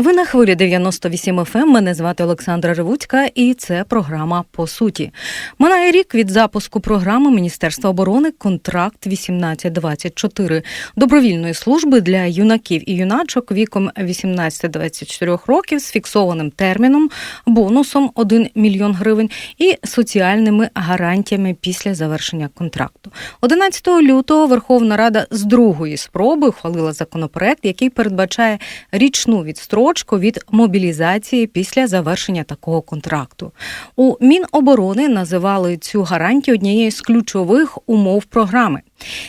Ви на хвилі 98 FM, Ем. Мене звати Олександра Живуцька, і це програма по суті. Минає рік від запуску програми Міністерства оборони Контракт 1824 добровільної служби для юнаків і юначок віком 18-24 років з фіксованим терміном, бонусом 1 мільйон гривень і соціальними гарантіями після завершення контракту. 11 лютого Верховна Рада з другої спроби ухвалила законопроект, який передбачає річну відстрочку від мобілізації після завершення такого контракту. У Міноборони називали цю гарантію однією з ключових умов програми.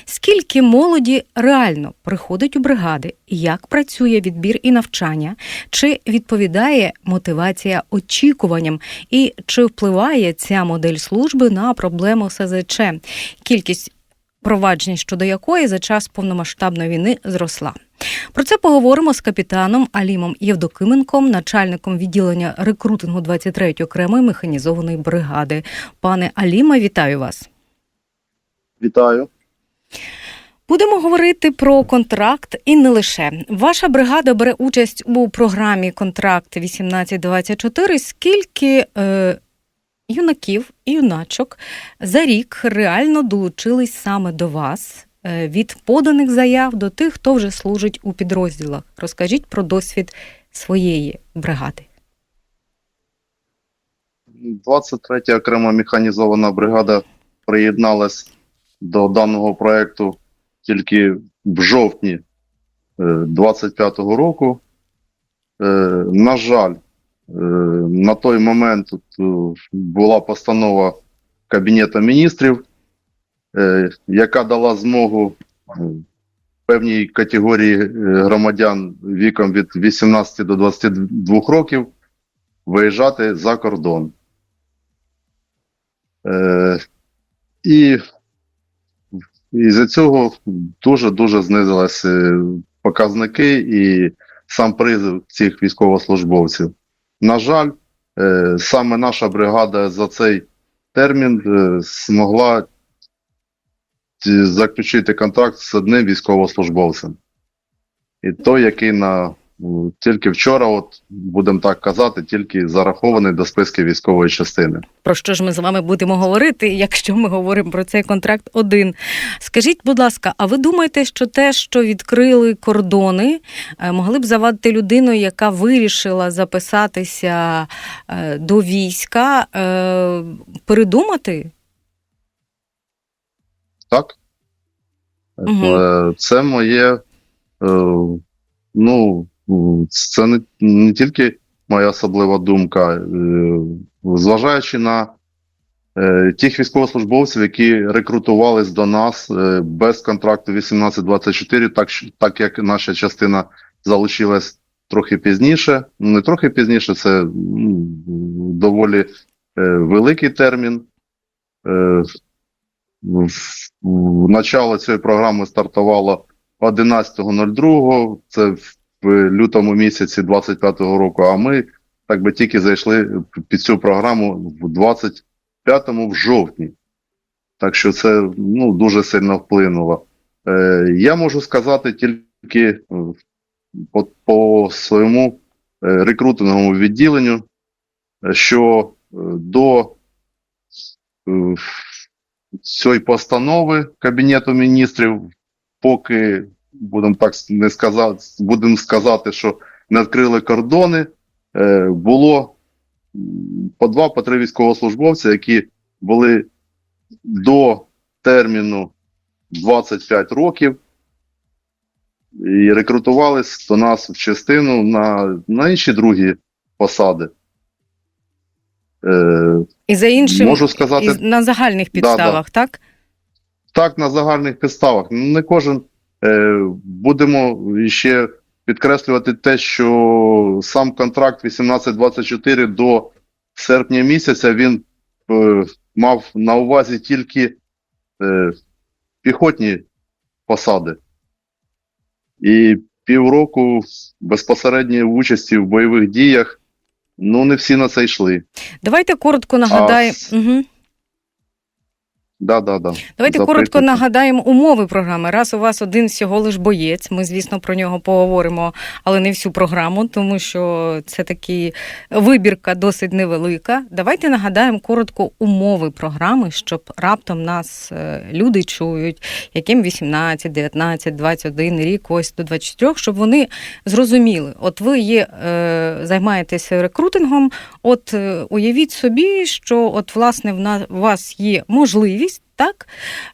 Скільки молоді реально приходить у бригади, як працює відбір і навчання, чи відповідає мотивація очікуванням, і чи впливає ця модель служби на проблему СЗЧ? Кількість проваджень щодо якої за час повномасштабної війни зросла. Про це поговоримо з капітаном Алімом Євдокименком, начальником відділення рекрутингу 23-ї окремої механізованої бригади. Пане Аліме, вітаю вас. Вітаю. Будемо говорити про контракт і не лише. Ваша бригада бере участь у програмі Контракт 1824. Скільки е, юнаків і юначок за рік реально долучились саме до вас від поданих заяв до тих, хто вже служить у підрозділах? Розкажіть про досвід своєї бригади. 23 окрема механізована бригада приєдналась до даного проекту тільки в жовтні 25-го року. Е, На жаль, е, на той момент е, була постанова Кабінету міністрів, е, яка дала змогу е, певній категорії е, громадян віком від 18 до 22 років виїжджати за кордон. Е, і із-за цього дуже-дуже знизилися показники і сам призив цих військовослужбовців. На жаль, е, саме наша бригада за цей термін е, змогла заключити контракт з одним військовослужбовцем. І той, який на тільки вчора, от будемо так казати, тільки зарахований до списків військової частини. Про що ж ми з вами будемо говорити, якщо ми говоримо про цей контракт один? Скажіть, будь ласка, а ви думаєте, що те, що відкрили кордони, е, могли б завадити людину, яка вирішила записатися е, до війська, е, передумати? Так? Е, Це моє, е, ну, це не, не тільки моя особлива думка. Е, Зважаючи на тих військовослужбовців, які рекрутувались до нас без контракту 1824, так, так як наша частина залишилась трохи пізніше. Ну, не трохи пізніше, це доволі великий термін. Начало цієї програми стартувало 11.02, це в, лютому місяці 25-го року, а ми так би тільки зайшли під цю програму в 25-му в жовтні. Так що це ну, дуже сильно вплинуло. Е, я можу сказати тільки е, по, по своєму е, рекрутинговому відділенню, що е, до цієї постанови Кабінету міністрів, поки будемо так не сказати, будемо сказати, що не відкрили кордони, е, було по два, по три військовослужбовці, які були до терміну 25 років. І рекрутувались до нас в частину на, на інші другі посади. Е, І за іншим, Можу сказати, і на загальних підставах, так? Так, на загальних підставах. Ну, Не кожен е, будемо ще підкреслювати те, що сам контракт 1824 до серпня місяця він е, мав на увазі тільки е, піхотні посади. І півроку безпосередньої участі в бойових діях. Ну, не всі на це йшли. Давайте коротко нагадаємо. Угу. Да, да, да. Давайте коротко нагадаємо умови програми. Раз у вас один всього лиш боєць. Ми, звісно, про нього поговоримо, але не всю програму, тому що це такі вибірка досить невелика. Давайте нагадаємо коротко умови програми, щоб раптом нас е, люди чують, яким 18, 19, 21 рік, ось до 24, щоб вони зрозуміли. От ви є, е, займаєтеся рекрутингом. От е, уявіть собі, що от власне в на- у вас є можливість. Так,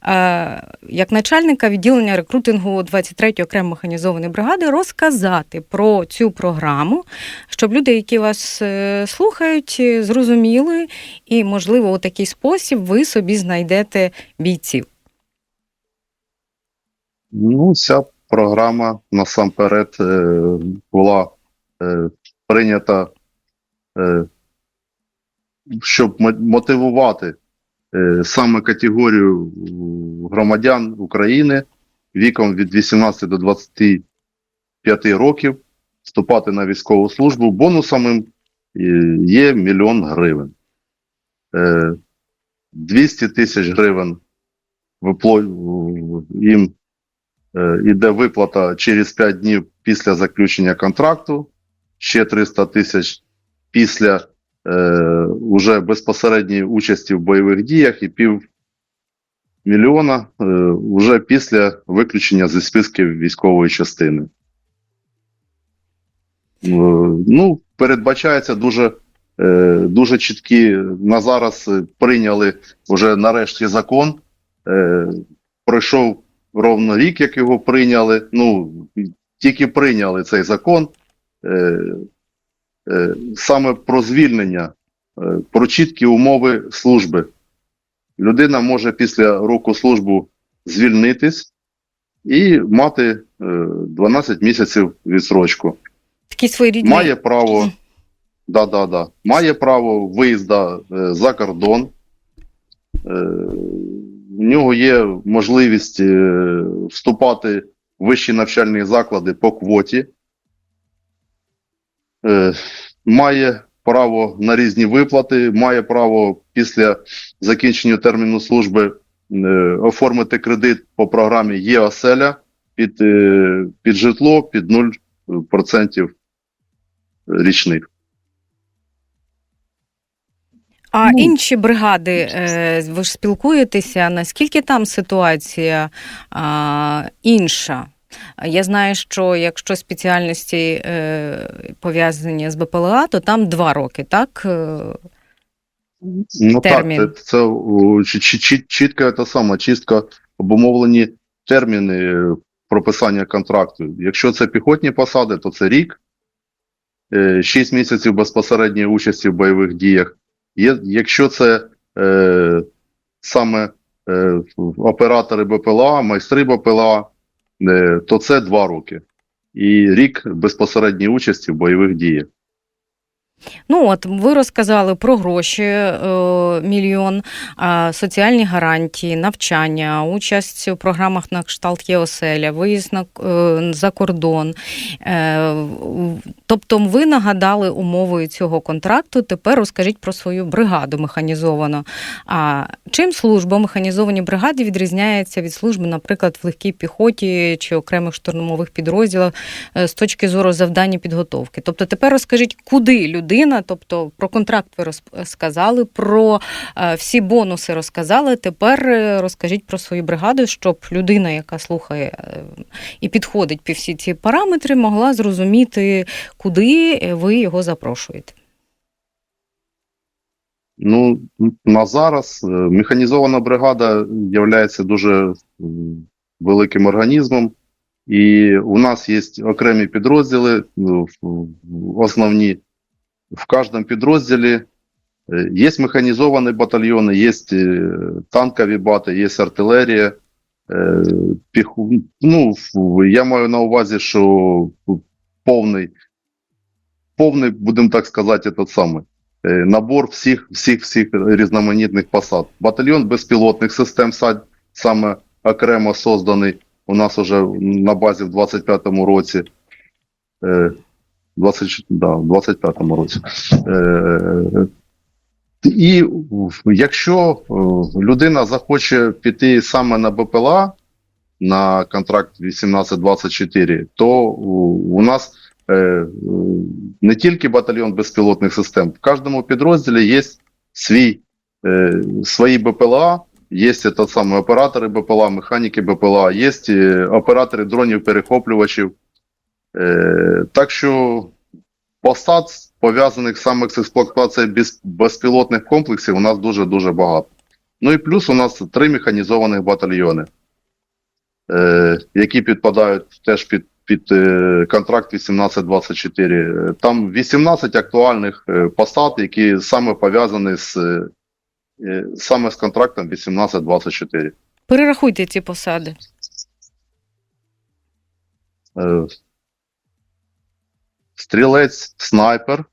е, як начальника відділення рекрутингу 23-ї окремо механізованої бригади, розказати про цю програму, щоб люди, які вас е, слухають, е, зрозуміли, і, можливо, у такий спосіб ви собі знайдете бійців. Ну, ця програма насамперед була прийнята, щоб мотивувати саме категорію громадян України віком від 18 до 25 років вступати на військову службу. Бонусами е, є мільйон гривень. Е, 200 тисяч гривень їм Е, Іде виплата через 5 днів після заключення контракту, ще 300 тисяч після е, уже безпосередньої участі в бойових діях і пів мільйона е, уже після виключення зі списків військової частини. Е, ну, передбачається дуже, е, дуже чіткі. На зараз е, прийняли вже нарешті закон. Е, пройшов ровно рік, як його прийняли. Ну, тільки прийняли цей закон. Е, е, саме про звільнення, е, про чіткі умови служби. Людина може після року служби звільнитись і мати е, 12 місяців відсрочку. Такі своєрідні Має право, да, да, да, має право виїзду е, за кордон. Е, в нього є можливість е, вступати в вищі навчальні заклади по квоті. Е, має право на різні виплати, має право після закінчення терміну служби е, оформити кредит по програмі ЄОСЕЛЯ під, е, під житло під 0% річних. А Ну, інші бригади, е, ви ж спілкуєтеся, наскільки там ситуація а, інша? Я знаю, що якщо спеціальності е, пов'язані з БПЛА, то там два роки, так? Е, Ну термін. так, це, це чітко це саме, чітко обумовлені терміни е, прописання контракту. Якщо це піхотні посади, то це рік, 6 місяців безпосередньої участі в бойових діях. Якщо це е, саме е, оператори БПЛА, майстри БПЛА, то це 2 роки. І рік безпосередньої участі в бойових діях. Ну от ви розказали про гроші, е, мільйон, соціальні гарантії, навчання, участь у програмах на кшталт ЄОСЕЛЯ, виїзд на, е, за кордон. Е, тобто ви нагадали умовою цього контракту. Тепер розкажіть про свою бригаду механізовану. А чим служба в механізованій бригаді відрізняється від служби, наприклад, в легкій піхоті чи окремих штурмових підрозділах е, з точки зору завдання підготовки? Тобто тепер розкажіть, куди людина, тобто про контракт ви розказали, про е, всі бонуси розказали. Тепер е, розкажіть про свою бригаду, щоб людина, яка слухає е, і підходить під всі ці параметри, могла зрозуміти, куди ви його запрошуєте. Ну, на зараз е, механізована бригада є дуже великим організмом, і у нас є окремі підрозділи, ну, основні. В кожному підрозділі е, є механізовані батальйони, є е, танкові бати, є артилерія. піху... Ну, я маю на увазі, що повний, повний, будемо так сказати, тот самий набор всіх, всіх, всіх різноманітних посад. Батальйон безпілотних систем са- саме окремо созданий у нас уже на базі в 25-му році. Е, 20, да, в 25-му році. Е, і якщо е, людина захоче піти саме на БПЛА, на контракт 1824, то у, нас е, е, не тільки батальйон безпілотних систем, в кожному підрозділі є свій, е, свої БПЛА, є тот самий оператори БПЛА, механіки БПЛА, є е, оператори дронів-перехоплювачів. Е, так що посад, пов'язаних саме з експлуатацією безпілотних комплексів, у нас дуже-дуже багато. Ну і плюс у нас три механізованих батальйони, е, які підпадають теж під, під е, контракт 1824. Е, Там 18 актуальних е, посад, які саме пов'язані з, е, саме з контрактом 1824. Перерахуйте ці посади. Стрілець, снайпер,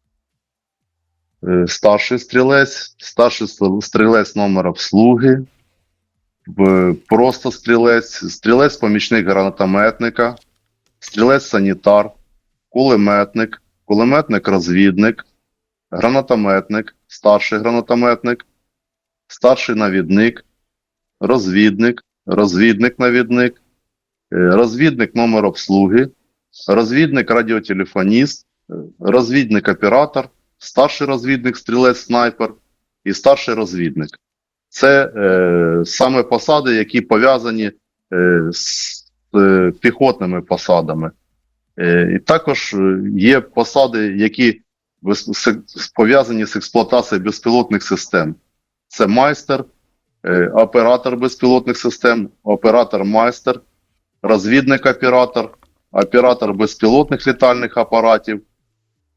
старший стрілець, старший стріл- стрілець номер обслуги, просто стрілець, стрілець помічник гранатометника, стрілець санітар, кулеметник, кулеметник розвідник, гранатометник, старший гранатометник, старший навідник, розвідник, розвідник-навідник, е, розвідник номер обслуги, розвідник радіотелефоніст, е, розвідник оператор, старший розвідник стрілець снайпер і старший розвідник. Це е, саме посади, які пов'язані е, з піхотними посадами. Е, і також е, є посади, які пов'язані з експлуатацією безпілотних систем. Це майстер, е, оператор безпілотних систем, оператор-майстер, розвідник-оператор, оператор безпілотних літальних апаратів,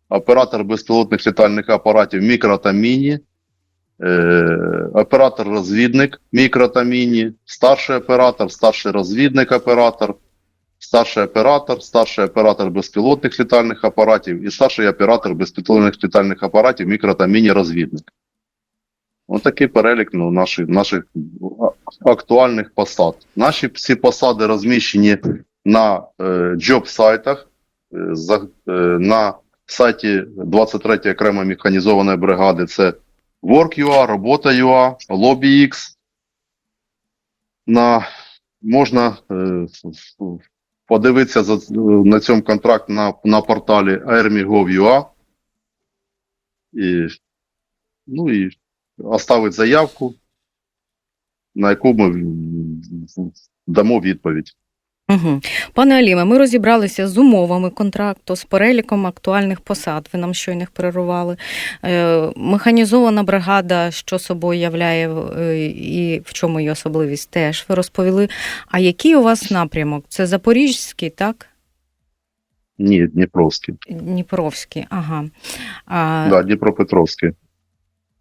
оператор безпілотних літальних апаратів мікро та міні, е, оператор-розвідник мікро та міні, старший оператор, старший розвідник оператор, старший оператор, старший оператор безпілотних літальних апаратів і старший оператор безпілотних літальних апаратів мікро та міні розвідник. Ось такий перелік ну, наших, наших актуальних посад. Наші всі посади розміщені на е, джоб-сайтах, е, е, на сайті 23 окремої механізованої бригади це Work.ua, Робота.ua, LobbyX. На, можна е, подивитися за, на цьому контракт на, на порталі army.gov.ua і, ну, і оставити заявку, на яку ми дамо відповідь. Угу. Пане Аліме, ми розібралися з умовами контракту, з переліком актуальних посад. Ви нам щойно їх перервали. Е, механізована бригада, що собою являє е, і в чому її особливість, теж ви розповіли. А який у вас напрямок? Це Запорізький, так? Ні, Дніпровський. Дніпровський, ага. А, Да, Дніпропетровський.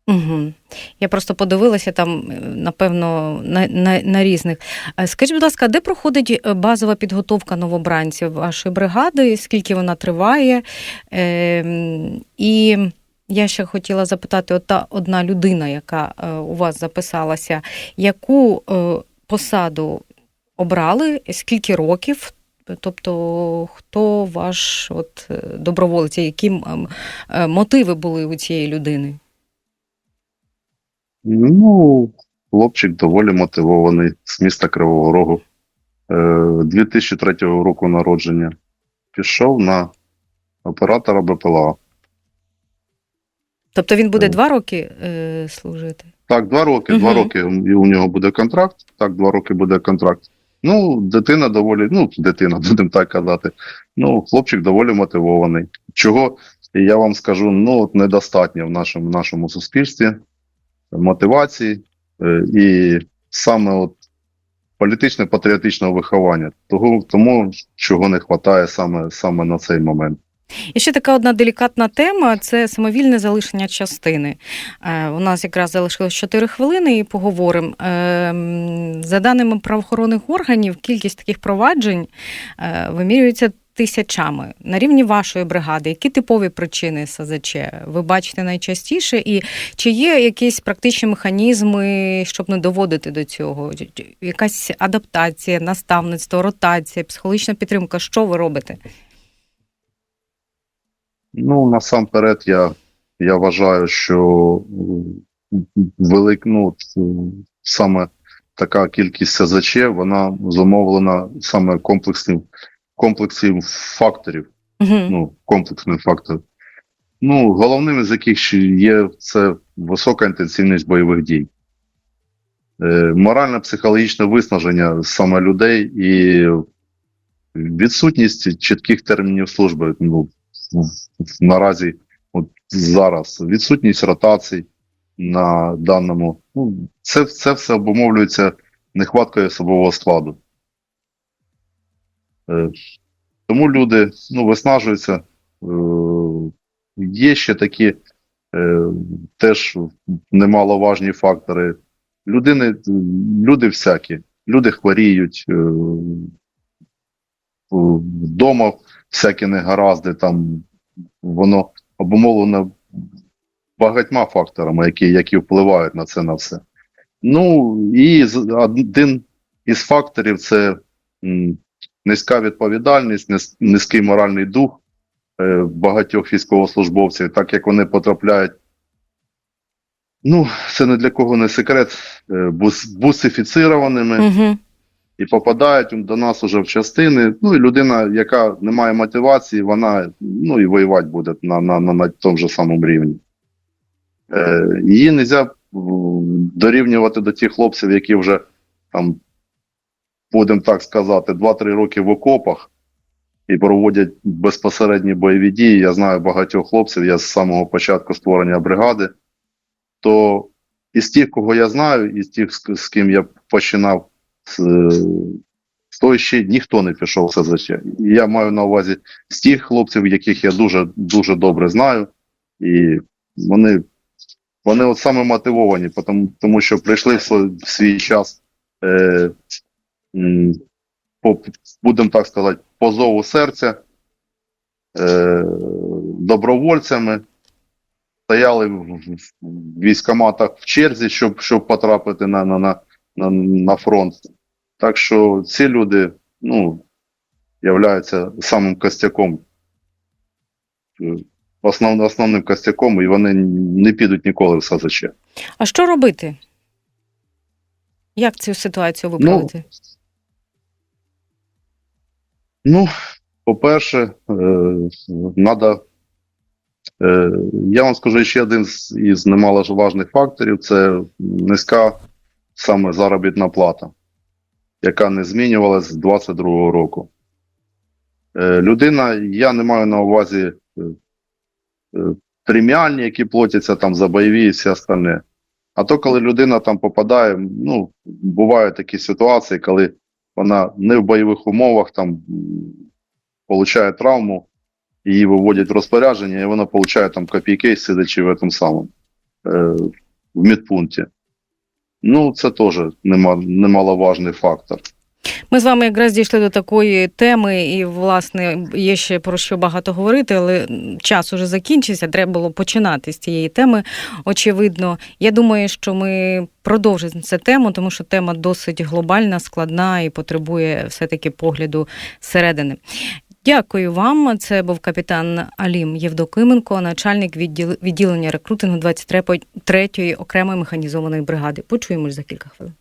Угу. Я просто подивилася там, е, напевно, на, на, на різних. Е, Скажіть, будь ласка, де проходить е, базова підготовка новобранців вашої бригади? Скільки вона триває? Е, і я ще хотіла запитати: от та одна людина, яка у вас записалася, яку посаду обрали, скільки років? Тобто, хто ваш от, доброволець, які мотиви були у цієї людини? Ну, хлопчик доволі мотивований з міста Кривого Рогу. Е, 2003 року народження. Пішов на оператора БПЛА. Тобто він буде два роки е, служити? Так, два роки, Мгм. два роки і у нього буде контракт. Так, два роки буде контракт. Ну, дитина доволі, ну, дитина, будемо так казати. Ну, хлопчик доволі мотивований. Чого я вам скажу, ну, от недостатньо в нашому, нашому суспільстві мотивації е, і саме от політично-патріотичного виховання. Того, тому, чого не вистачає саме, саме на цей момент. І ще така одна делікатна тема це самовільне залишення частини. Е, у нас якраз залишилось 4 хвилини і поговоримо. Е, за даними правоохоронних органів, кількість таких проваджень е, вимірюється тисячами. На рівні вашої бригади, які типові причини СЗЧ ви бачите найчастіше? І чи є якісь практичні механізми, щоб не доводити до цього? Якась адаптація, наставництво, ротація, психологічна підтримка? Що ви робите? Ну, насамперед, я, я вважаю, що велик, ну, саме така кількість СЗЧ, вона зумовлена саме комплексним, комплексом факторів. Угу. ну, комплексний фактор. Ну, головним з яких є це висока інтенсивність бойових дій. Е, морально-психологічне виснаження саме людей і відсутність чітких термінів служби. Ну, наразі, от зараз, відсутність ротацій на даному. Ну, це, це все обумовлюється нехваткою особового складу. Е, тому люди ну, виснажуються. Е, Є ще такі е, теж немаловажні фактори. Людини, люди всякі, люди хворіють, вдома всякі негаразди, там воно обумовлено багатьма факторами, які, які впливають на це на все. Ну і один із факторів це низька відповідальність, низький моральний дух е, багатьох військовослужбовців, так як вони потрапляють. Ну, це не для кого не секрет, е, бус, бусифіцированими Угу. і попадають до нас уже в частини. Ну і людина, яка не має мотивації, вона ну і воювати буде на, на, на, на тому ж самому рівні. Е, її не можна дорівнювати до тих хлопців, які вже там, будемо так сказати, 2-3 роки в окопах і проводять безпосередні бойові дії. Я знаю багатьох хлопців, я з самого початку створення бригади. То із тих, кого я знаю, із тих, з, ким я починав, з, того ще ніхто не пішов в СЗЧ. Я маю на увазі з тих хлопців, яких я дуже дуже добре знаю, і вони, вони от саме мотивовані, тому, тому що прийшли в свій, час, е, будемо так сказати, по зову серця, е, добровольцями, стояли в, в, в в черзі, щоб, щоб потрапити на, на, на, на, фронт. Так що ці люди, ну, являються самим костяком, е, основ, основним костяком, і вони не підуть ніколи в СЗЧ. А що робити? Як цю ситуацію виправити? Ну, по-перше, треба. Е, я вам скажу ще один з із немаловажних факторів це низька саме заробітна плата, яка не змінювалася з 22-го року. Е, людина, я не маю на увазі е, преміальні, які платяться там за бойові і все остальне. А то, коли людина там попадає, ну, бувають такі ситуації, коли вона не в бойових умовах там отримує травму, її виводять в розпорядження, і вона получає там копійки, сидячи в этом самому е, в медпункті. Ну, це теж нема, немаловажний фактор. Ми з вами якраз дійшли до такої теми, і, власне, є ще про що багато говорити, але час уже закінчився. Треба було починати з цієї теми. Очевидно, я думаю, що ми продовжимо цю тему, тому що тема досить глобальна, складна і потребує все-таки погляду зсередини. Дякую вам. Це був капітан Алім Євдокименко, начальник відділ- відділення рекрутингу 23-ї окремої механізованої бригади. Почуємось за кілька хвилин.